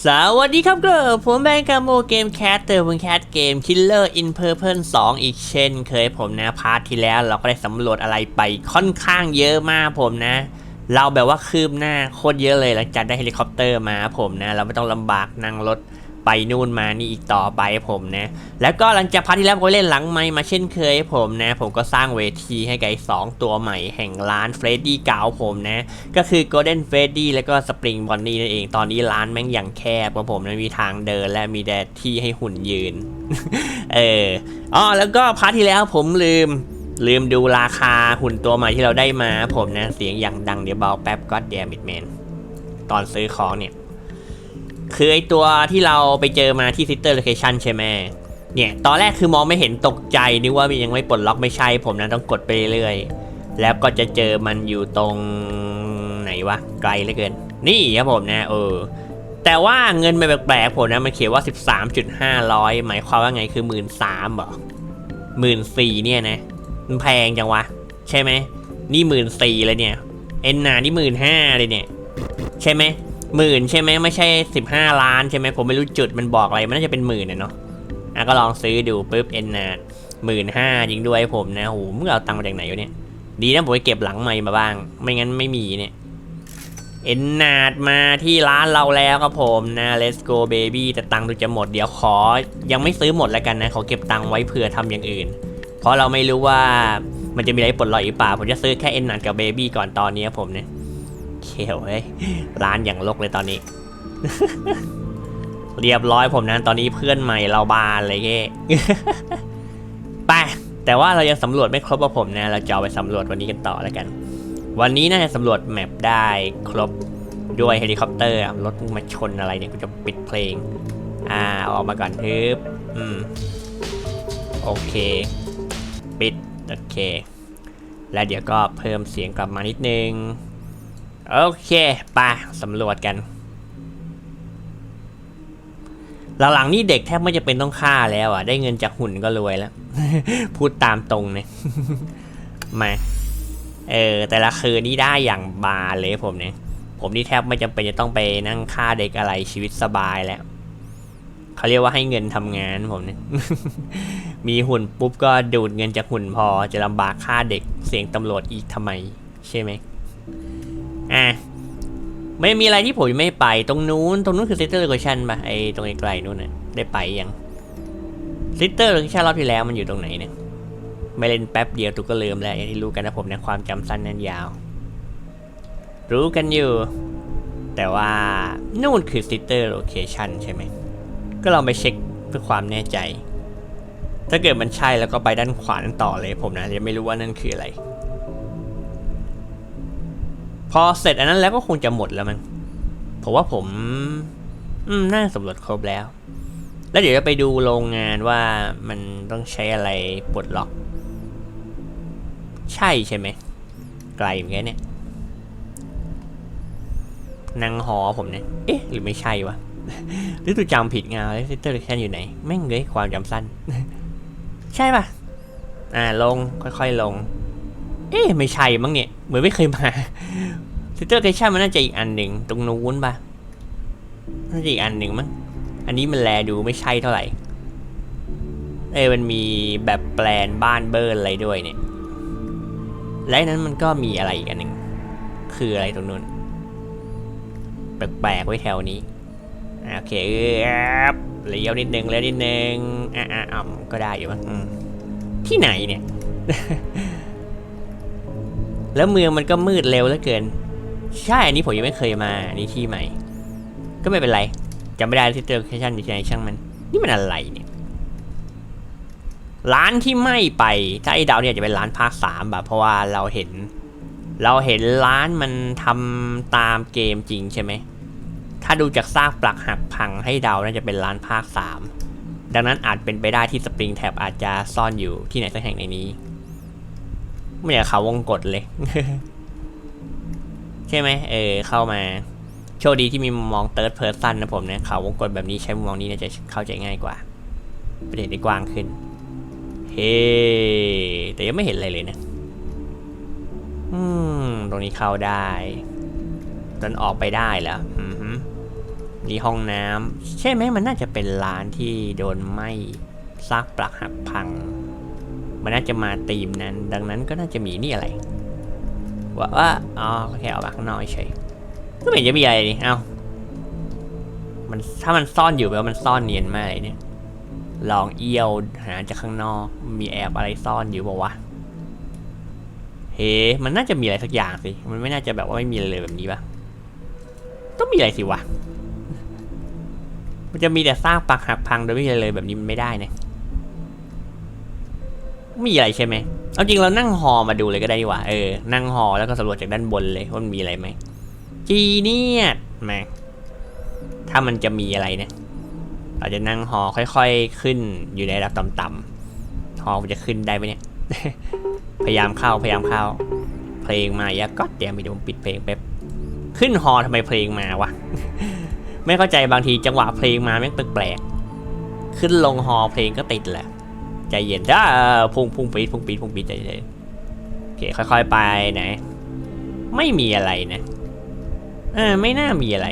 สวัสดีครับเก็ผมแบงกาโมเกมแคสเตอร์บนแคสเกม Killer in Purple 2อีกเช่น เคยผมนะพาร์ทที่แล้วเราก็ได้สำรวจอะไรไปค่อนข้างเยอะมากผมนะ เราแบบว่าคืบหน้าโคตรเยอะเลยหลังจากได้เฮลิคอปเตอร์มาผมนะ เราไม่ต้องลำบากนั่งรถ ไปนู่นมานี่อีกต่อไปผมนะ แล้วก็หลังจากพาร์ทที่แล้วผมเล่นหลังไมค์มาเช่นเคยผมนะ ผมก็สร้างเวทีให้กับไอ้สองตัวใหม่แห่งร้านเฟรดดี้เก่าผมนะ ก็คือ Golden Freddy แล้วก็ Spring Bonnie นั่นเองตอนนี้ร้านแม่งอย่างแคบของผมนะมีทางเดินและมีแดดที่ให้หุ่นยืน เอออ๋อแล้วก็พาร์ทที่แล้วผมลืมลืมดูราคาหุ่นตัวใหม่ที่เราได้มาผมนะเสียงอย่างดังเดี๋ยวเบาแป๊บก็เดียมิดแมนตอนซื้อของเนี่ย คือไอตัวที่เราไปเจอมาที่ Sister Location ใช่ไหมเนี่ย ตอนแรกคือมองไม่เห็นตกใจนึกว่ามันยังไม่ปลดล็อกไม่ใช่ ผมนะต้องกดไปเรื่อยๆ แล้วก็จะเจอมันอยู่ตรงไหนวะ ไกลเหลือเกิน นี่ครับผมนะ เออ แต่ว่าเงินมันแปลกๆผมนะ มันเขียนว่า 13.500 หมายความว่าไงคือ 1 3ื่นสามหรอหมื่นสี่เนี่ยนะ มันแพงจังวะ ใช่ไหม นี่หมื่นสี่เลยเนี่ย เอ็นนานี่หมื่นห้าเลยเนี่ย ใช่ไหม หมื่นใช่ไหมไม่ใช่สิบห้าล้านใช่ไหมผมไม่รู้จุดมันบอกอะไรมันน่าจะเป็นหมื่นเนาะอะก็ลองซื้อดูปุ๊บเอ็นนาหมื่นห้าจริงด้วยผมนะโหมึงเอาตังค์มาจากไหนวะเนี่ย ดีนะผมไปเก็บหลังไม่มาบ้าง ไม่งั้นไม่มีเนี่ยเอ็นนาดมาที่ร้านเราแล้วครับผมนะ let's go baby แต่ตังค์ดูจะหมดเดี๋ยวขอ ยังไม่ซื้อหมดแล้วกันนะขอเก็บตังค์ไว้เผื่อทำอย่างอื่น เพราะเราไม่รู้ว่ามันจะมีอะไรปลดล็อกอีกเปล่าผมจะซื้อแค่เอ็นนาดกับเบบี้ก่อนตอนนี้ครับผมเนี่ย เขียวเฮ้ยร้านอย่างลกเลยตอนนี้ เรียบร้อยผมนะตอนนี้เพื่อนใหม่เราบานเลยเก้ไปแต่ว่าเรายังสำรวจไม่ครบว่าผมนะ เราจะเอาไปสำรวจวันนี้กันต่อแล้วกัน วันนี้น่าจะสำรวจแมปได้ครบด้วยเฮลิคอปเตอร์รถมาชนอะไรเนี่ยกูจะปิดเพลง อ่าออกมาก่อนฮึบอืมโอเค ปิด โอเค แล้วเดี๋ยวก็เพิ่มเสียงกลับมานิดนึง โอเคไปสำรวจกันหลังๆนี่เด็กแทบไม่จะเป็นต้องฆ่าแล้วอะ ได้เงินจากหุ่นก็รวยแล้ว พูดตามตรงเนี่ยมาเออ แต่ละคืนนี่ได้อย่างบาเลยผมเนี่ย ผมนี่แทบไม่จำเป็นจะต้องไปนั่งฆ่าเด็กอะไรชีวิตสบายแล้วเขาเรียกว่าให้เงินทำงานผมเนี่ย มีหุ่นปุ๊บก็ดูดเงินจากหุ่นพอจะลำบากฆ่าเด็กเสียงตำรวจอีกทำไม ใช่ไหม อะไม่มีอะไรที่ผมยังไม่ไปตรงนู้น ตรงนู้นคือซิสเตอร์โลเคชันป่ะไอตรงไกลๆนู้นน่ะได้ไปยังซิสเตอร์โลเคชันรอบที่แล้วมันอยู่ตรงไหนเนี่ยไม่เล่นแป๊บเดียวตุกก็ลืมแล้วอย่างที่รู้กันนะผมนะความจำสั้นนั้นยาว รู้กันอยู่ แต่ว่านู่นคือ sister location ใช่ไหมก็ลองไปเช็คเพื่อความแน่ใจ ถ้าเกิดมันใช่แล้วก็ไปด้านขวานั้นต่อเลยผมนะยังไม่รู้ว่านั่นคืออะไร พอเสร็จอันนั้นแล้วก็คงจะหมดแล้วมัน ผมว่าผม อืมน่าสำรวจครบแล้ว แล้วเดี๋ยวจะไปดูโรงงานว่ามันต้องใช้อะไรปลดล็อก ใช่ใช่ไหม ไกลเหมือนกันเนี่ยนางหอผมเนี่ย เอ๊ะ หรือไม่ใช่วะ หรือตัวจำผิดงานแล้วซิสเตอร์แคนอยู่ไหน แม่งเลยความจำสั้น ใช่ปะอ่า ลง ค่อยๆ ลง เอ๊ะไม่ใช่มั้งเนี่ย เหมือนไม่เคยมาซิสเตอร์แคนมันน่าจะอีกอันหนึ่งตรงนู้นปะน่าจะอีกอันหนึ่งมั้ง อันนี้มันแลดูไม่ใช่เท่าไหร่ เอ้มันมีแบบแปลนบ้านเบิร์นอะไรด้วยเนี่ย และนั้นมันก็มีอะไรอีกอันหนึ่ง คืออะไรตรงนู้น แปลกๆไว้แถวนี้ โอเคเเลี้ยวนิดนึงแล้วนิดนึงอะอะอ่ำก็ได้อยู่มั้งที่ไหนเนี่ย แล้วเมืองมันก็มืดเร็วเหลือเกิน ใช่ อันนี้ผมยังไม่เคยมา อันนี้ที่ใหม่ ก็ไม่เป็นไรจำไม่ได้ที่เจอแคชั่นอยู่ไหนช่างมัน นี่มันอะไรเนี่ย ร้านที่ไม่ไป ถ้าไอ้ดาวเนี่ยจะเป็นร้านภาคสามแบบเพราะว่าเราเห็น เราเห็นร้านมันทำตามเกมจริงใช่ไหม ถ้าดูจากซากปลักหักพังให้เดาน่าจะเป็นร้านภาคสามดังนั้นอาจเป็นไปได้ที่สปริงแท็บอาจจะซ่อนอยู่ที่ไหนสักแห่งในนี้ ไม่อยากเขาวงกดเลย ใช่ไหมเออ เข้ามา โชคดีที่มีมุมมองเติร์ดเพ s ร์ซันนะผมเนี่ยเขาวงกดแบบนี้ใช้มุมมองนี้น่าจะเข้าใจง่ายกว่า ประเด็นได้กว้างขึ้น เฮ้ แต่ยังไม่เห็นอะไรเลยนะ อืม ตรงนี้เข้าได้ตอนออกไปได้แล้วอือหือนี่ห้องน้ำใช่ไหมมันน่าจะเป็นร้านที่โดนไหม้ซากปลักหักพัง มันน่าจะมาตีมนั้น ดังนั้นก็น่าจะมีนี่อะไรว่าว่าอ๋อแค่เอามาข้างนอกเฉยก็ไม่เห็นจะมีอะไรนี่เอ้ามันถ้ามันซ่อนอยู่แปลว่ามันซ่อนเนียนมากเลยเนี่ย ลองเอี้ยวหาจากข้างนอก มีแอบอะไรซ่อนอยู่บอกวะเฮ้มันน่าจะมีอะไรสักอย่างสิ มันไม่น่าจะแบบว่าไม่มีเลยแบบนี้ปะต้องมีอะไรสิวะ มันจะมีแต่ซากปลักหักพังโดยไม่มีอะไรเลยแบบนี้มันไม่ได้นะ มีอะไรใช่ไหมเอาจริงเรานั่งหอมาดูเลยก็ได้ดีกว่า เออ นั่งหอแล้วก็สำรวจจากด้านบนเลยว่ามันมีอะไรไหม จีเนียสแมาถ้ามันจะมีอะไรเนี่ย เราจะนั่งหอค่อยๆขึ้นอยู่ในระดับต่ำๆหอมันจะขึ้นได้ไหมเนี่ย พยายามเข้าพยายามเข้า เพลงมาอย่าก็เดี๋ยวมีเดี๋ยวผมปิดเพลงแป๊บ ขึ้นฮอทำไมเพลงมาวะ ไม่เข้าใจบางทีจังหวะเพลงมาแม่งแปลกๆ ขึ้นลงฮอเพลงก็ติดแหละ ใจเย็นจ้าพุ่งพุ่งปีดพุ่งปีดพุ่งปีดใจเย็นโอเคค่อยๆไปไหน ไม่มีอะไรนะเออไม่น่ามีอะไร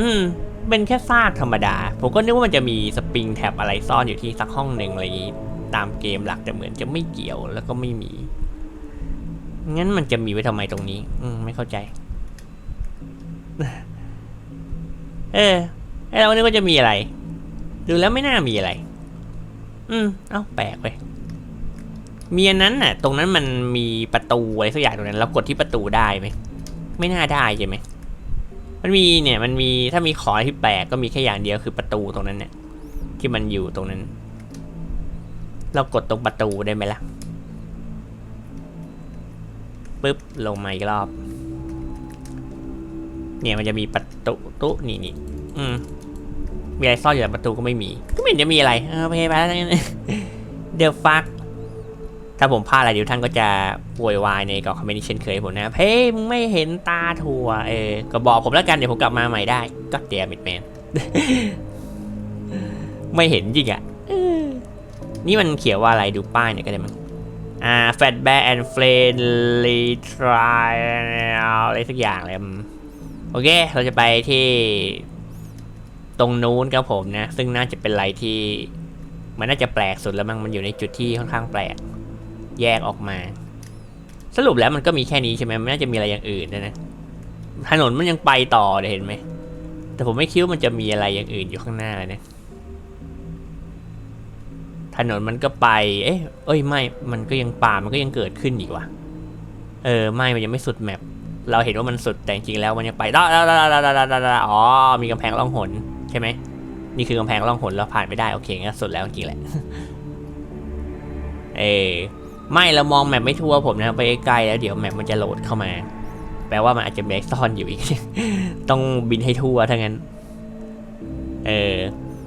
อืม เป็นแค่ซากธรรมดา ผมก็นึกว่ามันจะมีสปริงแท็บอะไรซ่อนอยู่ที่สักห้องหนึ่งอะไรอย่างนี้ ตามเกมหลักแต่เหมือนจะไม่เกี่ยวแล้วก็ไม่มี งั้นมันจะมีไว้ทำไมตรงนี้ อืม ไม่เข้าใจ เออไอเรานึกว่าจะมีอะไร ดูแล้วไม่น่ามีอะไร อืม เอ้าแปลกไปมีอันนั้นน่ะ ตรงนั้นมันมีประตูอะไรสักอย่างตรงนั้นเรากดที่ประตูได้ไหมไม่น่าได้ใช่ไหมมันมีเนี่ยมันมีถ้ามีขอที่แปลกก็มีแค่อย่างเดียวคือประตูตรงนั้นเนี่ย ที่มันอยู่ตรงนั้น เรากดตรงประตูได้ไหมล่ะปึ๊บลงมาอีกรอบ เนี่ยมันจะมีประตูตุนี่นี่อืม มีอะไรซ่อนอยู่ในประตูก็ไม่มี ก็ไม่เห็นจะมีอะไร เออไปไปแล้วกันเดี๋ยวฟัก ถ้าผมพลาดอะไรเดี๋ยวท่านก็จะป่วยวายในกอคอมเมนต์เช่นเคยผมนะเฮ้ยมึงไม่เห็นตาถั่วเออ ก็บอกผมแล้วกันเดี๋ยวผมกลับมาใหม่ได้ ก็เดียมิดแมนไม่เห็นจริงอะนี่มันเขียนว่าอะไรดูป้ายเนี่ยก็ได้มั้งอ่า Fat Bear and Friendly Trial อะไรสักอย่างเลยโอเค เราจะไปที่ ตรงนู้นครับผมนะ ซึ่งน่าจะเป็นอะไรที่ มันน่าจะแปลกสุดแล้วมั้งมันอยู่ในจุดที่ค่อนข้างแปลก แยกออกมา สรุปแล้วมันก็มีแค่นี้ใช่ไหมมันน่าจะมีอะไรอย่างอื่นด้วยนะถนนมันยังไปต่อเลยเห็นไหมแต่ผมไม่คิดว่ามันจะมีอะไรอย่างอื่นอยู่ข้างหน้าเลยนะถนนมันก็ไป เอ๊ะ เอ้ย ไม่ มันก็ยังป่า มันก็ยังเกิดขึ้นอีกว่ะ เออ ไม่ มันยังไม่สุดแมป เราเห็นว่ามันสุด แต่จริงแล้วมันยังไปได้ได้ได้ได้ได้ได้อ๋อ มีกำแพงล่องหน ใช่ไหมนี่คือกำแพงล่องหนเราผ่านไม่ได้โอเคงั้นสุดแล้วจริงแหละเออไม่เรามองแมปไม่ทั่วผมนะไปใกล้แล้วเดี๋ยวแมปมันจะโหลดเข้ามา แปลว่ามันอาจจะมีอะไรซ่อนอยู่อีก ต้องบินให้ทั่วถ้างั้น เออ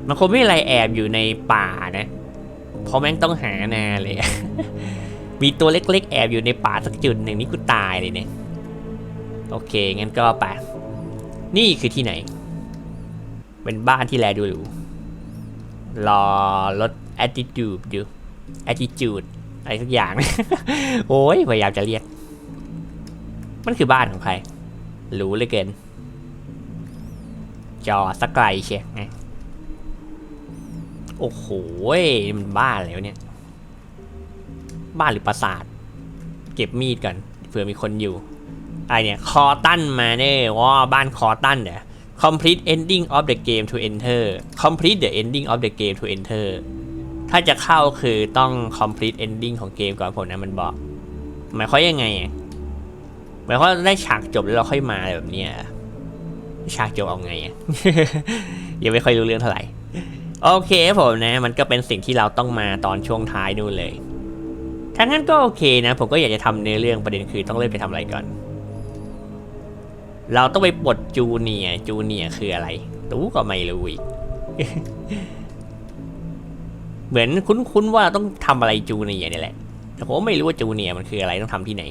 มันคงไม่อะไรแอบอยู่ในป่านะเพราะแม่งต้องหานาเลย มีตัวเล็กๆ แอบอยู่ในป่าสักจุดหนึ่งนี่กูตายเลยเนี่ย โอเคงั้นก็ไป นี่คือที่ไหน เป็นบ้านที่แลดูหรูรอรถ attitude อยู่ attitude อะไรสักอย่าง โอ้ยพยายามจะเรียก มันคือบ้านของใคร รู้เลยเกิน จอสักไกลเชียไงโอ้โหมันบ้านอะไรวเนี่ย บ้านหรือปราสาท เก็บมีดก่อนเผื่อมีคนอยู่ไรเนี่ย คอตันมาเน่ว่าบ้านคอตันเนี่ย complete ending of the game to enter complete the ending of the game to enter ถ้าจะเข้าคือต้อง complete ending ของเกมก่อนผมนะมันบอก หมายความยังไง หมายความว่าได้ฉากจบแล้วเราค่อยมาอะไรแบบเนี้ยฉากจบเอาไงยังไม่ค่อยรู้เรื่องเท่าไหร่ โอเคผมนะ มันก็เป็นสิ่งที่เราต้องมาตอนช่วงท้ายนู่นเลยถ้างั้นก็โอเคนะ ผมก็อยากจะทำเนื้อเรื่องประเด็นคือต้องเริ่มไปทำอะไรก่อน เราต้องไปปลดจูเนียจูเนียคืออะไรรู้ก็ไม่รู้อีก เหมือนคุ้นๆว่าต้องทำอะไรจูเนียนี่แหละ แต่ผมไม่รู้ว่าจูเนียมันคืออะไรต้องทำที่ไหน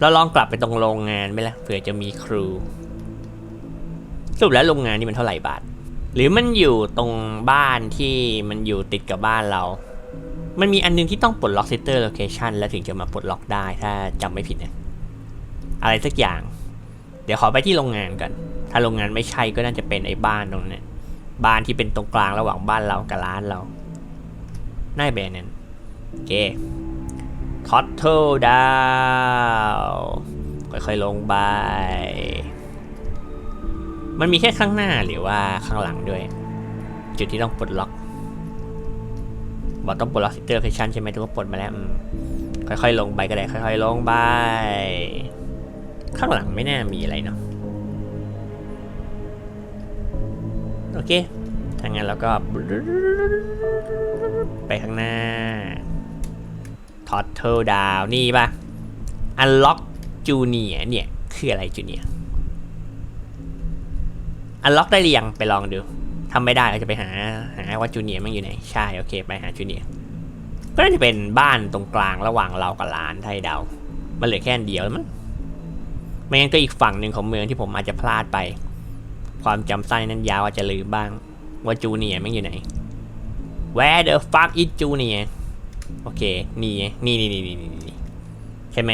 เราลองกลับไปตรงโรงงานไหมล่ะเผื่อจะมีครูสรุปแล้วโรงงานนี่มันเท่าไหร่บาท หรือมันอยู่ตรงบ้านที่มันอยู่ติดกับบ้านเรา มันมีอันนึงที่ต้องปลดล็อก Center Location แล้วถึงจะมาปลดล็อกได้ถ้าจำไม่ผิดนะ อะไรสักอย่าง เดี๋ยวขอไปที่โรงงานกัน ถ้าโรงงานไม่ใช่ก็น่าจะเป็นไอ้บ้านตรงนั้บ้านที่เป็นตรงกลางระหว่างบ้านเรากับร้านเราน่าเป็นนั้นโอเคทอตเทิลดาวค่อยๆลงไป มันมีแค่ข้างหน้าหรือว่าข้างหลังด้วย จุดที่ต้องปลดล็อกบอกต้องปลดล็อกซิเตอร์เคชันใช่ไหมทุกคนปลดมาแล้วอืมค่อยๆลงไปก็ได้ค่อย ๆ ลงไป ข้างหลังไม่น่ามีอะไรเนาะโอเคถ้างั้นเราก็ ไปข้างหน้า Total Down นี่ปะ Unlock Junior เนี่ย คืออะไร Junior Unlock ได้หรือยังไปลองดูทำไม่ได้เราจะไปหาหาว่าจูเนียมันอยู่ไหน ใช่ โอเค ไปหาจูเนียก็น่าจะเป็นบ้านตรงกลางระหว่างเรากับร้านไทยเดามันเหลือแค่อันเดียวมั้ง ไม่งั้นก็อีกฝั่งหนึ่งของเมืองที่ผมอาจจะพลาดไป ความจำสั้นนั้นยาวอาจจะลืมบ้าง ว่าจูเนียมันอยู่ไหน Where the fuck is Junior โอเค นี่ไงนี่นี่นี่นี่นี่ใช่ไหม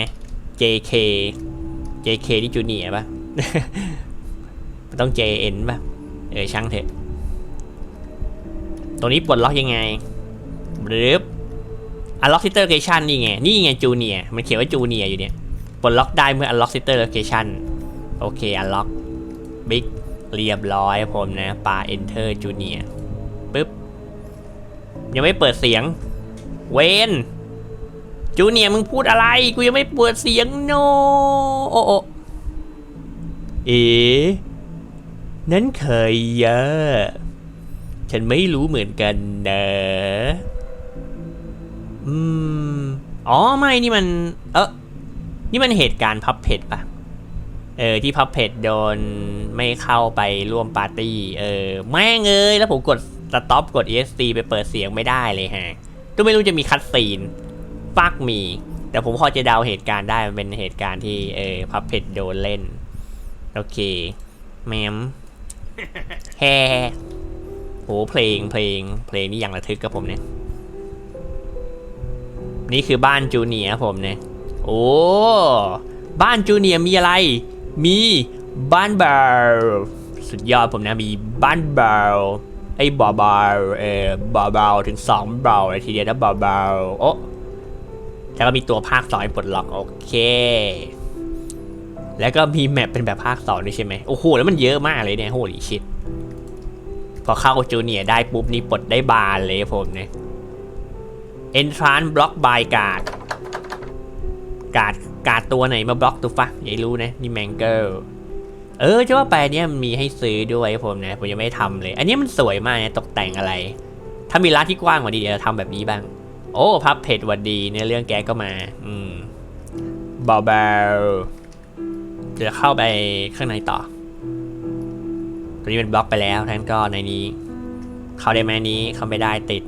JK JK ที่จูเนียปะมันต้อง JN ปะเออช่างเถอะ ตรงนี้ปลดล็อกยังไงบรึบ unlock sitter location นี่ไง นี่ไงจูเนียมันเขียนว่าจูเนียอยู่เนี่ย ปลดล็อกได้เมื่อ unlock sitter location โอเค unlock big เรียบร้อยผมนะปา enter junior ปึ๊บ ยังไม่เปิดเสียง เวนจูเนียมึงพูดอะไร กูยังไม่เปิดเสียงโนโอโอเอ๋นั้นเคยเยอะ ฉันไม่รู้เหมือนกันนะอืม อ๋อ ไม่ นี่มัน เออ นี่มันเหตุการณ์พับเพจปะเออที่พับเพจโดนไม่เข้าไปร่วมปาร์ตี้ เออแม่งเอ้ยแล้วผมกดสต็อปกด ESC ไปเปิดเสียงไม่ได้เลยฮะก็ไม่รู้จะมีคัดซีนฟักมี แต่ผมพอจะเดาเหตุการณ์ได้มันเป็นเหตุการณ์ที่เออพับเพจโดนเล่น โอเค แมมแฮโหเพลงเพลงเพลงนี่อย่างระทึกกับผมเนี่ย นี่คือบ้านจูเนียร์ผมเนี่ย โอ้ บ้านจูเนียมีอะไร มีบ้านบาร์สุดยอดผมนะ มีบ้านบาร์ไอ้บาบาร์เออบาบาร์ถึงสองบาร์เลยทีเดียวนะบาบาร์โอ้แล้วก็มีตัวภาคสองให้ปลดล็อกโอเค แล้วก็มีแมปเป็นแบบภาคสองด้วยใช่ไหมโอ้โหแล้วมันเยอะมากเลยเนี่ยโหลีชิตพอเข้าจูเนียได้ปุ๊บนี่ปลดได้บานเลยผมเนี่ย Entrance Block by Guard กาดกาดตัวไหนมาบล็อกตัวฟะอย่ารู้นะนี่แมงเกิลเออจะว่าไปเนี่ยมันมีให้ซื้อด้วยผมนะผมยังไม่ทำเลย อันนี้มันสวยมากนะตกแต่งอะไร ถ้ามีร้านที่กว้างกว่านี้เดี๋ยวทำแบบนี้บ้าง โอ้พับเพจวันดีเนี่ยเรื่องแกก็มา อืมเบาๆเดี๋ยวเข้าไปข้างในต่อ ตัวนี้เป็นบล็อกไปแล้วท่านก็ในนี้ เข้าได้ไหมนี้เข้าไม่ได้ติด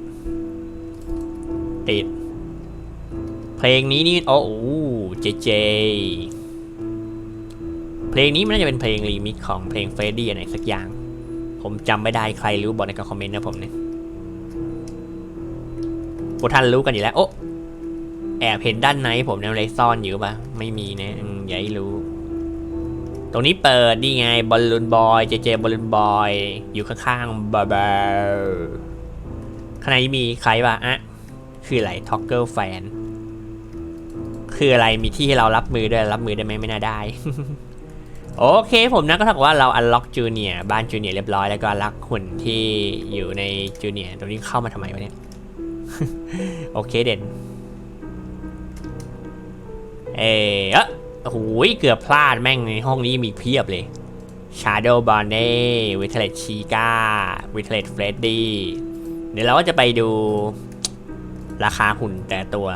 ติด เพลงนี้นี่โอ้โห เจเจ เพลงนี้มันน่าจะเป็นเพลงรีมิกของเพลงเฟรดดี้อะไรสักอย่าง ผมจำไม่ได้ใครรู้บอกในคอมเมนต์นะผมเนี่ยพวกท่านรู้กันอยู่แล้ว โอ้แอบเห็นด้านในผมเนี่ยอะไรซ่อนอยู่ปะไม่มีนะอย่าให้รู้ ตรงนี้เปิดนี่ไงบอลลูนบอยเจเจบอลลูนบอยอยู่ข้างๆบาบาข้างในมีใครปะอะคืออะไรท็อกเกอร์แฟน คืออะไรมีที่ให้เรารับมือด้วยรับมือได้ไหมไม่น่าได้ โอเคผมนะก็เท่ากับว่าเราอันล็อกจูเนียบ้านจูเนียเรียบร้อยแล้วก็ลักหุ่นที่อยู่ในจูเนียตรงนี้เข้ามาทำไมวะเนี่ยโอเคเด่น เออเอะโอ้โหเกือบพลาดแม่งในห้องนี้มีเพียบเลย Shadow b o n n e w i t l e t Chica w i t l e t Freddy เดี๋ยวเราก็จะไปดูราคาหุ่นแต่ตัว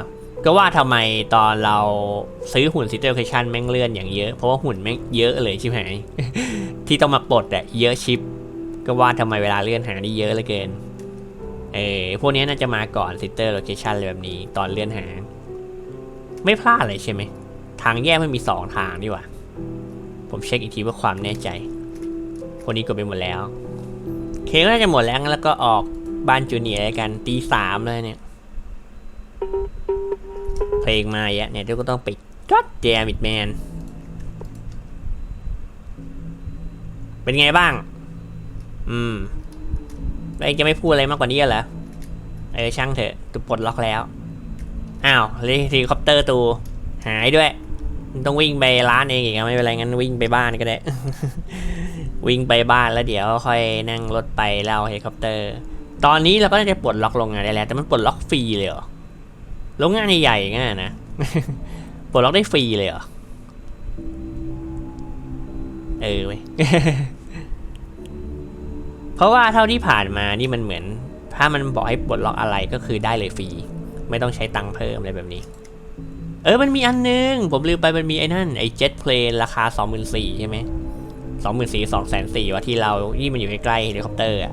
ก็ว่าทำไมตอนเราซื้อหุ่นซิเตอร์เคชันแม่งเลื่อนอย่างเยอะ เพราะว่าหุ่นแม่งเยอะเลยใช่ไหมที่ต้องมาปลดอะเยอะชิป ก็ว่าทำไมเวลาเลื่อนหานี่เยอะเหลือเกินเออพวกนี้น่าจะมาก่อนซิเตอร์โลเคชันเลยแบบนี้ ตอนเลื่อนหา ไม่พลาดเลยใช่ไหม ทางแยกมันมีสองทางนี่หว่า ผมเช็คอีกทีเพื่อความแน่ใจพวกนี้กดไปหมดแล้ว เคก็น่าจะหมดแล้วงั้นแล้วก็ออกบ้านจูเนียร์กันตีสามเลยเนี่ย เพลงมาเยะเนี่ยทุกก็ต้องปิดก็แจมิดแมนเป็นไงบ้าง อืมแล้เจะไม่พูดอะไรมากกว่านี้เหรอ เออช่างเถอะตูปลดล็อกแล้ว อ้าวเฮลิคอปเตอร์ตูหายด้วย ต้องวิ่งไปร้านเองอีกไม่เป็นไรงั้นวิ่งไปบ้านก็ได้ วิ่งไปบ้านแล้วเดี๋ยวค่อยนั่งรถไปแล้วเอาเฮลิคอปเตอร์ ตอนนี้เราก็จะปลดล็อกโรงงานได้แล้ว แต่มันปลดล็อกฟรีเลยเหรอ โรงงานใหญ่ๆงั้นนะปลดล็อกได้ฟรีเลยเหรอ เออเว้ยเพราะว่าเท่าที่ผ่านมานี่มันเหมือน ถ้ามันบอกให้ปลดล็อกอะไรก็คือได้เลยฟรี ไม่ต้องใช้ตังค์เพิ่มอะไรแบบนี้ เออมันมีอันนึง ผมลืมไปมันมีไอ้นั่นไอ้เจ็ตเพลนราคา24,000ใช่ไหมสองหมื่นสี่สองแสนสี่ว่าที่เราที่มันอยู่ใกล้ๆเฮลิคอปเตอร์อะ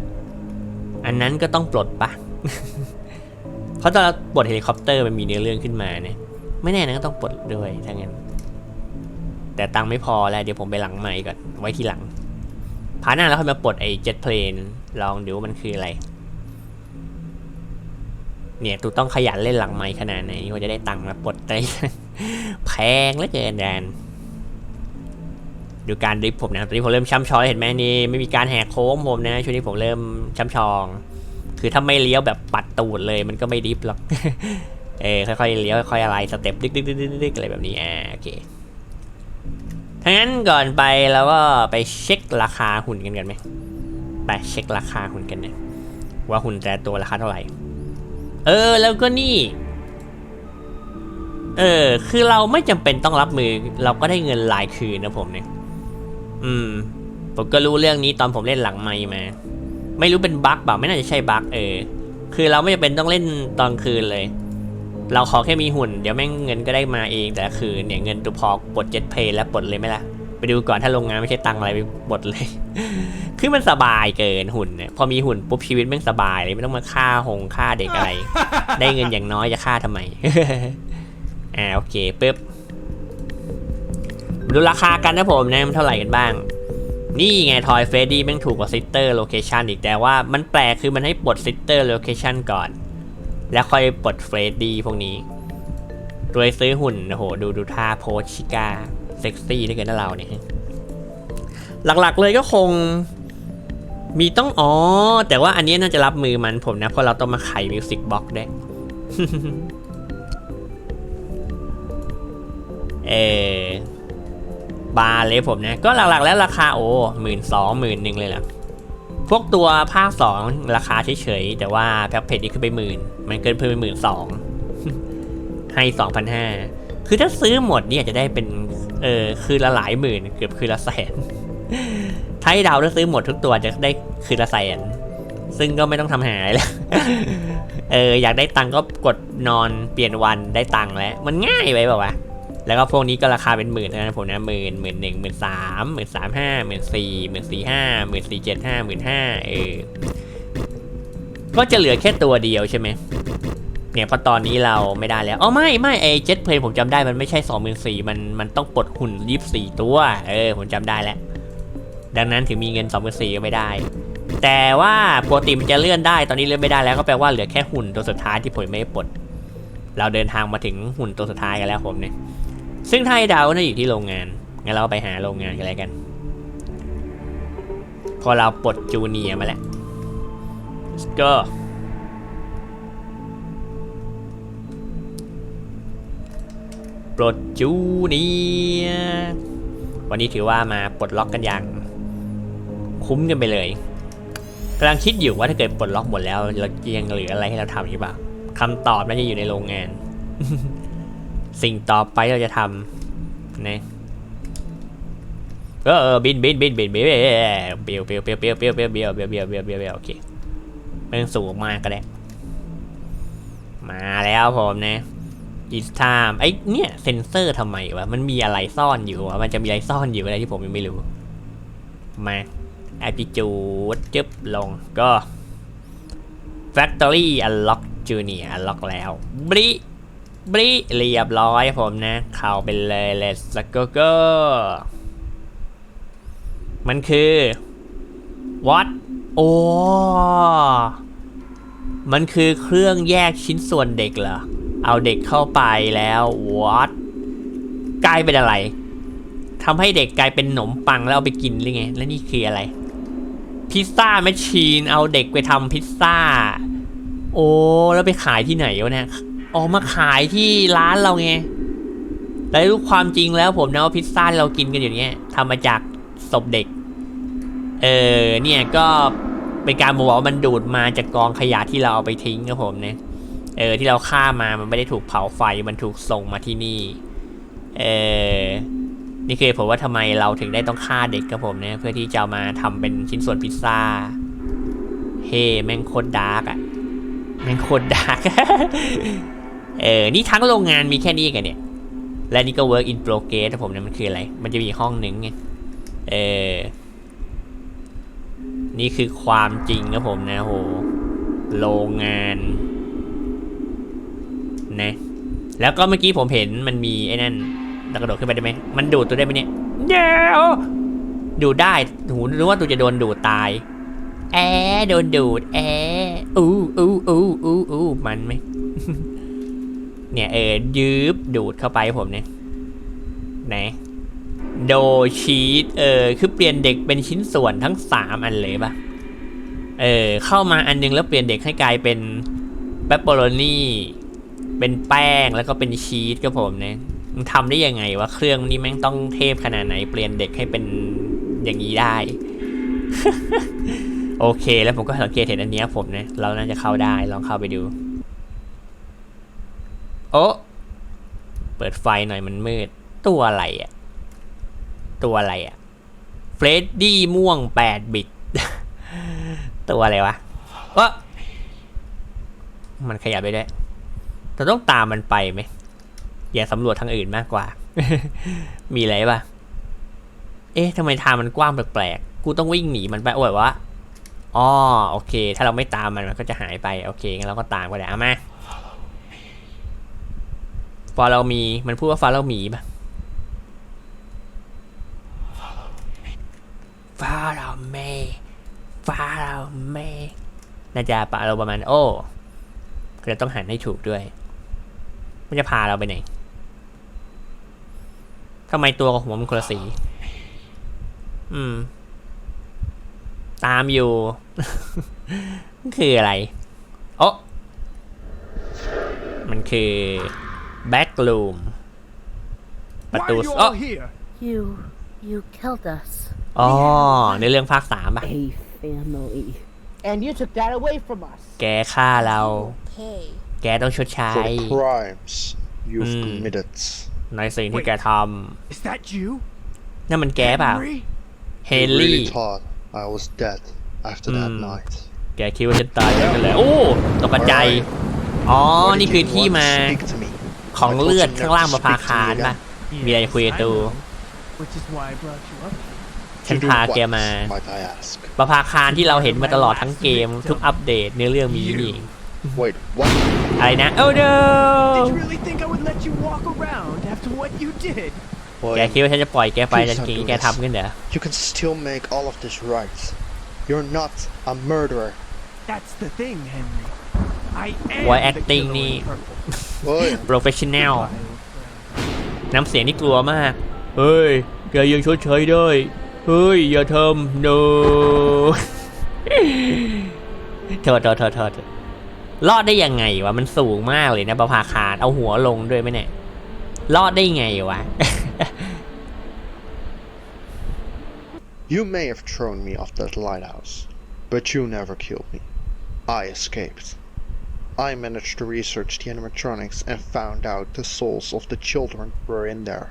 อันนั้นก็ต้องปลดปะ เพราะตอนเราปลดเฮลิคอปเตอร์มันมีเนื้อเรื่องขึ้นมาเนี่ย ไม่แน่นะก็ต้องปลดด้วยถ้างั้น แต่ตังค์ไม่พอแล้ว เดี๋ยวผมไปหลังใหม่ก่อน ไว้ทีหลังพาร์ทหน้าแล้วค่อยมาปลดไอ้เจ็ตเพลนลองดูว่ามันคืออะไร เนี่ยตูต้องขยันเล่นหลังไม้ขนาดไหนกว่าจะได้ตังค์มาปลดได้แพงเหลือเกินแดนดูการดริฟต์ผมนะตอนนี้ผมเริ่มช้ำชองเห็นไหมนี่ไม่มีการแหกโค้งผมนะช่วงนี้ผมเริ่มช้ำชอง คือถ้าไม่เลี้ยวแบบปัดตูดเลยมันก็ไม่ดิฟหรอก เออค่อยๆเลี้ยวค่อยๆอะไรสเต็ปดึกดึกดึกดึกอะไรแบบนี้อ่าโอเคถ้างั้นก่อนไปเราก็ไปเช็คราคาหุ่นกันกันไหมไปเช็คราคาหุ่นกันเนี่ยว่าหุ่นแต่ตัวราคาเท่าไหร่ เออแล้วก็นี่ เออ คือเราไม่จำเป็นต้องรับมือ เราก็ได้เงินรายคืนนะผมเนี่ย อืม ผมก็รู้เรื่องนี้ตอนผมเล่นหลังไมค์มา ไม่รู้เป็นบั๊กเปล่าไม่น่าจะใช่บั๊กเออ คือเราไม่จำเป็นต้องเล่นตอนคืนเลย เราขอแค่มีหุ่น เดี๋ยวแม่งเงินก็ได้มาเองแต่ละคืนเนี่ยเงินตัวพอปลดเจ็ตเพย์แล้วปลดเลยไหมล่ะไปดูก่อนถ้าโรงงานไม่ใช่ตังค์อะไรไปปลดเลย คือมันสบายเกินหุ่นเนี่ยพอมีหุ่นปุ๊บชีวิตแม่งสบายเลยไม่ต้องมาฆ่าหงฆ่าเด็กอะไร ได้เงินอย่างน้อยจะฆ่าทำไมอ่าโอเคปึ๊บมาดูราคากันนะผมนะมันเท่าไหร่กันบ้าง นี่ไงทอยเฟรดดี้แม่งถูกกว่าซิสเตอร์โลเคชันอีกแต่ว่ามันแปลกคือมันให้ปลดซิสเตอร์โลเคชันก่อน แล้วค่อยปลดเฟรดดี้พวกนี้โดยซื้อหุ่นโอ้โหดูดูท่าโพสชิก้าเซ็กซี่ด้วยกันนะเราเนี่ยหลักๆเลยก็คงมีต้องอ๋อ แต่ว่าอันนี้น่าจะรับมือมันผมนะ เพราะเราต้องมาไขมิวสิกบ็อกด้วยเออ บาร์เลยผมนะ ก็หลักๆแล้วราคาโอ้หมื่นสองหมื่นหนึ่งเลยแหละพวกตัวภาคสองราคาเฉยๆ แต่ว่าแพ็กเพจนี่ขึ้นไปหมื่น มันเกินเพิ่มไปหมื่นสองให้สองพันห้าคือถ้าซื้อหมดเนี่ยจะได้เป็นเออคืนละหลายหมื่น เกือบคืนละแสนถ้าให้เดาวถ้าซื้อหมดทุกตัวจะได้คืนละแสน ซึ่งก็ไม่ต้องทำหายแล้วเอออยากได้ตังค์ก็กดนอนเปลี่ยนวันได้ตังค์แล้ว มันง่ายไปเปล่าวะ แล้วก็พวกนี้ก็ราคาเป็นหมื่นเท่านั้นผมนะหมื่นหมื่นหนึ่งหมื่นสามหมื่นสามห้าหมื่นสี่หมื่นสี่ห้าหมื่นสี่เจ็ดห้าหมื่นห้าเออ ก็จะเหลือแค่ตัวเดียวใช่ไหมเนี่ยพราะตอนนี้เราไม่ได้แล้วอ๋อไม่ไม่ไอเจ็ตเพลนผมจำได้มันไม่ใช่สองหมื่นสี่มันมันต้องปลดหุ่นยี่สิบสี่ตัว เออ ผมจำได้แล้ว ดังนั้นถึงมีเงิน2 4 0 0ก็ไม่ได้ แต่ว่าปกติมันจะเลื่อนได้ตอนนี้เลื่อนไม่ได้แล้วก็แปลว่าเหลือแค่หุ่นตัวสุดท้ายที่ผมไม่ได้ปลด เราเดินทางมาถึงหุ่นตัวสุดท้ายกันแล้วผมเนี่ย ซึ่งไทยดาวน่าอยู่ที่โรงงาน งั้นเราไปหาโรงงานกันเลยกัน พอเราปลดจูเนียมาแล้ว ก็ปลดจูเนียวันนี้ถือว่ามาปลดล็อกกันอย่าง คุ้มกันไปเลยกำลังคิดอยู่ว่าถ้าเกิดปลดล็อกหมดแล้วเรายังเหลืออะไรให้เราทำหรือเปล่าคำตอบน่าจะอยู่ในโรงงาน สิ่งต่อไปเราจะทำนะเออเออบินบินบินบินบินเบียวเบียวเบียวเบียวเบียวเบียวเบียวเบียวเบียวเบียวเบียวเบียวโอเคมันสูงมากก็ได้มาแล้วผมนะ it's time ไอ้เนี่ยเซนเซอร์ทำไมวะมันมีอะไรซ่อนอยู่วะมันจะมีอะไรซ่อนอยู่อะไรที่ผมยังไม่รู้มา attitude จึ๊บลงก็ factory unlock junior unlock แล้วบริ บริเรียบร้อยผมนะ เข้าไปเลย let's go go มันคือ what โอ้มันคือเครื่องแยกชิ้นส่วนเด็กเหรอ เอาเด็กเข้าไปแล้ว what กลายเป็นอะไรทำให้เด็กกลายเป็นขนมปังแล้วเอาไปกินหรือไง แล้วนี่คืออะไร พิซซ่าแมชชีนเอาเด็กไปทำพิซซ่า โอ้ แล้วไปขายที่ไหนวะเนี่ย ออกมาขายที่ร้านเราไงแต่รู้ความจริงแล้วผมนะว่าพิซซ่าที่เรากินกันอยู่เนี่ยทำมาจากศพเด็ก เออเนี่ยก็เป็นการบอกว่ามันดูดมาจากกองขยะที่เราเอาไปทิ้งครับผมเนี่ยเออที่เราฆ่ามามันไม่ได้ถูกเผาไฟมันถูกส่งมาที่นี่ เออนี่คือผมว่าทำไมเราถึงได้ต้องฆ่าเด็กครับผมเนี่ยเพื่อที่จะมาทำเป็นชิ้นส่วนพิซซ่า เฮ้แม่งโคตรดาร์กอะแม่งโคตรดาร์ก เออ นี่ทั้งโรงงานมีแค่นี้กันเนี่ย และนี่ก็ work in progress ผมเนี่ยมันคืออะไร มันจะมีห้องหนึ่งไง เออ นี่คือความจริงครับผมนะโห โรงงาน นะ แล้วก็เมื่อกี้ผมเห็นมันมีไอ้นั่นกระโดดขึ้นไปได้ไหม มันดูดตัวได้ไหมเนี่ยเดี๋ยวดูดได้ หูนึกว่าตัวจะโดนดูดตาย แอโดนดูด แออู้อู้อู้อู้อู้มันไหม เนี่ยเออยืบดูดเข้าไปผมเนี่ยไหนโดชีตเออคือเปลี่ยนเด็กเป็นชิ้นส่วนทั้งสามอันเลยปะเออเข้ามาอันนึงแล้วเปลี่ยนเด็กให้กลายเป็นเปปเปอโรนี่เป็นแป้งแล้วก็เป็นชีสครับผมเนี่ยมันทำได้ยังไงวะเครื่องนี้แม่งต้องเทพขนาดไหน เปลี่ยนเด็กให้เป็นอย่างนี้ได้ โอเคแล้วผมก็สังเกตเห็นอันนี้ผมเนี่ยเราน่าจะเข้าได้ลองเข้าไปดู โอ้เปิดไฟหน่อยมันมืด ตัวอะไรอะตัวอะไรอะเฟรดดี้ม่วงแปดบิต ตัวอะไรวะวะมันขยับไปได้เราต้องตามมันไปไหม อย่าสำรวจทางอื่นมากกว่า มีอะไรปะเอ๊ะทำไมทางมันกว้างแปลกๆ กูต้องวิ่งหนีมันไป โอ้ยวะอ๋อโอเค ถ้าเราไม่ตามมันมันก็จะหายไป โอเคงั้นเราก็ตามก็ได้เอามา ฟอเรามี มันพูดว่าฟอเรามีป่ะฟาเราเมฟาเราเมน่าจะปะเราประมาณโอ้ก็จะต้องหันให้ถูกด้วย มันจะพาเราไปไหนทำไมตัวกับหัวมันคนละสี อืม ตามอยู่มันคืออะไร โอ้มันคือ back room ประ Why ตู are you โอ้ all here? You, you killed us. อ๋อ ในเรื่องภาคสามป่ะ A family. And you took that away from us. แกฆ่าเรา Okay. แกต้องชดใช้ for the crimes you've Mm. committed. ในสิ่งที่แกท Is that you? ำนั่นมันแกเปล่า Henry? เฮ You นรี่ really thought I was dead after that Mm. night. แกคิดว่าฉันตายแล้วกันเลย โอ้ ตกใจอ๋อ Why did นี่ you คือ want ที่ to มา speak to me? ของ I thought เลือด you'd ข้างล่าง never มาพา speak to คาน me ป่ะ again. มีอะไรจะคุยกับ I ตู know, Which is why I brought you up. ฉัน To do พาแก what, มา might I ask? ประภาคารที่เราเห็นมาตลอดทั้งเกม ทุกอัปเดตเนื้อเรื่องมีนี่ Wait, what? อะไรนะโอ้ no Did you really think I would let you walk around after what you did? แก Why, คิดว่าฉันจะปล่อยแกไป Please จน don't กิง do แก this. ทำกันเหรอ you can still make all of this right. You're not a murderer. That's the thing, Henry. I am Why the acting killer in ni- purple. William, professional Goodbye, old friend. น้ำเสียงนี่กลัวมาก เฮ้ยแกยังชดใช้ได้ เฮ้ย อย่าทำ no โทษโทษโทษโทษรอดได้ยังไงวะ มันสูงมากเลยนะประภาคาร เอาหัวลงด้วยไหมเนี่ย รอดได้ไงวะ you may have thrown me off that lighthouse, but you never killed me. I escaped. I managed to research the animatronics and found out the souls of the children were in there.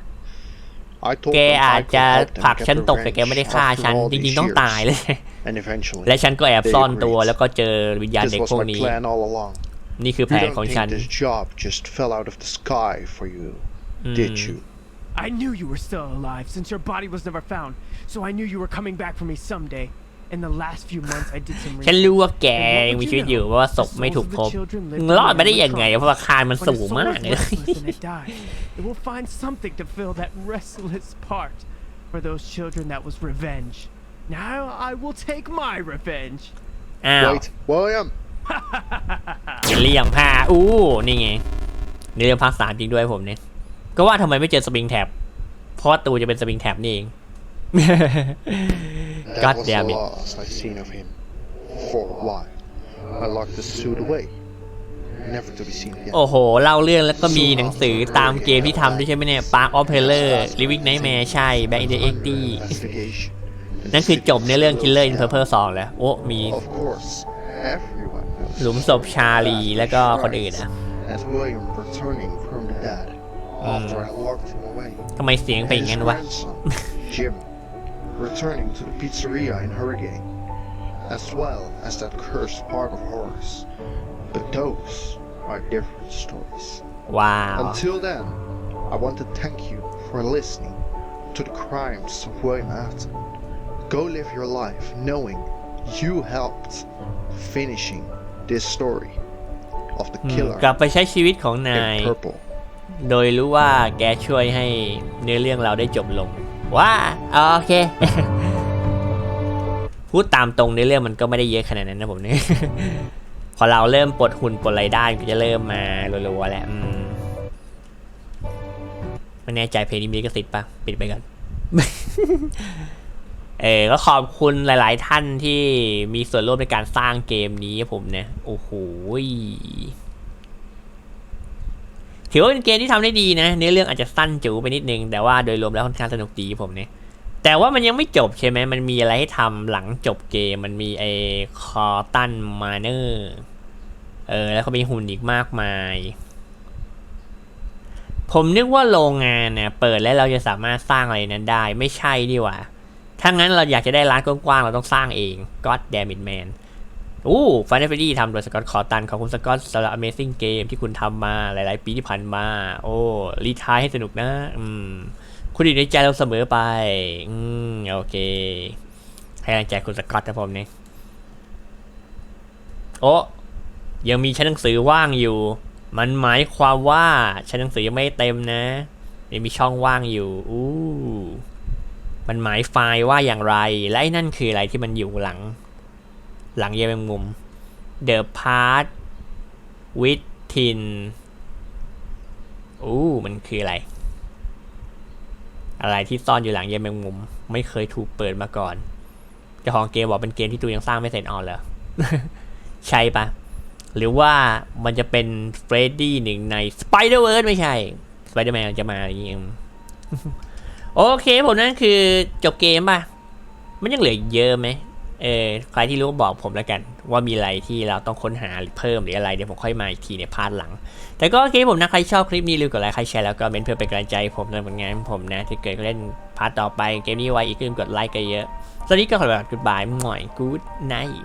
I told แก them อา I จ could จะ help them ผลัก get ฉันตกแต่แก revenge ไม่ได้ฆ่า after ฉัน all จริง these ๆต้อง years. ตายเลย And eventually, และฉันก็แอบ they ซ่อนตัว agreed. แล้วก็เจอวิญญาณ This เด็ก was พวก my นี้ plan all along. นี่คือแผ You นของ don't ฉัน think this job just fell out of the sky for you, did Mm. you? I knew you were still alive since your body was never found, so I knew you were coming back for me someday. In the last few months, I did some ฉัน research. รู้ว่าแกยังมีชีวิตอยู่เพราะว่าศพไม่ถูกพบมึงรอดมาได้ยังไง เพราะว่าคานมัน When สู a ง soul มาก is เลย restless and it dies, it will find something to fill that restless part. For those children, that was revenge. Now I will take my revenge. อ้าว Wait, William! เห็นเรียงผ้าอู้นี่ไงในเรื่องภาคสามจริงด้วยผมเนี่ย ก็ว่าทำไมไม่เจอสปริงแท็บพราะว่าตูจะเป็นสปริงแท็บนี่เอง That God was damn the it. last I seen of him. For a while. I locked the suit away. Never to be seen again. โอ้โห เล่าเรื่องแล้วก็มีหนังสือตามเกมที่ทำด้วยใช่ไหมเนี่ย Park of Terror Living Nightmare ใช่ Back in the 80 Investigation. นั่นคือจบในเรื่อง Killer in Purple 2 แล้ว โอ้มี Of course, everyone knows. หลุมศพชาลีแล้วก็คนอื่นนะ As William returning from the dead after I locked him away. ทำไมเสียงเป็นอย่างนั้น His วะ grandson, Jim, returning to the pizzeria in Hurricane, as well as that cursed park of horrors. But those are different stories. ว้าว Until then, I want to thank you for listening to the crimes of William Afton. Go live your life knowing you helped finishing this story of the อืม killer กลับไปใช้ชีวิตของนาย in purple. โดยรู้ว่าแกช่วยให้เนื้อเรื่องเราได้จบลง ว่าโอเค พูดตามตรงเนื้อเรื่องมันก็ไม่ได้เยอะขนาดนั้นนะผมเนี่ยพอเราเริ่มปลดหุ่นปลดไรได้ก็จะเริ่มมารัวๆแล้วไม่แน่ใจเพลงนี้มีลิขสิทธิ์ปะปิดไปก่อนเออก็ขอบคุณหลาย ๆ ท่านที่มีส่วนร่วมในการสร้างเกมนี้ผมเนี่ยโอ้โห ถือว่าเป็นเกมที่ทำได้ดีนะเนื้อเรื่องอาจจะสั้นจูไปนิดนึง แต่ว่าโดยรวมแล้วค่อนข้างสนุกดีผมเนี่ยแต่ว่ามันยังไม่จบใช่ไหมมันมีอะไรให้ทำหลังจบเกม มันมีไอ้คอตันมาเนอร์เออ แล้วก็มีหุ่นอีกมากมาย ผมนึกว่าโรงงานเนี่ยเปิดแล้วเราจะสามารถสร้างอะไรนั้นได้ ไม่ใช่ดีว่าถ้างั้นเราอยากจะได้ร้านกว้างๆเราต้องสร้างเอง God damn it man อู้ฟันเดฟดี้ทำโดยสกอตคอตันขอบคุณสกอตสำหรับ Amazing Game ที่คุณทำมาหลาย ๆ ปีที่ผ่านมา โอ้รีทายให้สนุกนะ อืม คุณอยู่ในใจเราเสมอไป อืม โอเค ให้กำลังใจคุณสกอตนะผมเนี่ยโอ้ยังมีชั้นหนังสือว่างอยู่ มันหมายความว่าชั้นหนังสือยังไม่เต็มนะ ยังมีช่องว่างอยู่ อู้ มันหมายไฟล์ว่าอย่างไร และไอ้นั่นคืออะไรที่มันอยู่หลัง หลังเยายแมงมุม The Part with Tin อู้มันคืออะไร อะไรที่ซ่อนอยู่หลังเยายแมงมุม ไม่เคยถูกเปิดมาก่อนเจ้าของเกมบอกเป็นเกมที่ตูยังสร้างไม่เสร็จออนเหรอใช่ปะหรือว่ามันจะเป็นเฟรดดี้หนึ่งใน Spider-Verse ไม่ใช่ Spider-Man จะมาอย่างงี้โอเคผมนั่นคือจบเกมป่ะ มันยังเหลือเยอะไหม เออใครที่รู้บอกผมแล้วกัน ว่ามีอะไรที่เราต้องค้นหาหรือเพิ่มหรืออะไรเดี๋ยวผมค่อยมาอีกทีในพาร์ทหลัง แต่ก็โอเคผมนะ ใครชอบคลิปนี้ลืมกดไลค์ใครแชร์แล้วก็เมนเพื่อเป็นกำลังใจผมในผลงานของผมนะที่เกิดเล่นพาร์ทต่อไปเกมนี้ไว้อีกลืมกดไลค์กันเยอะสวัสดีก็ขอลาไปก่อน goodbye หน่อย good night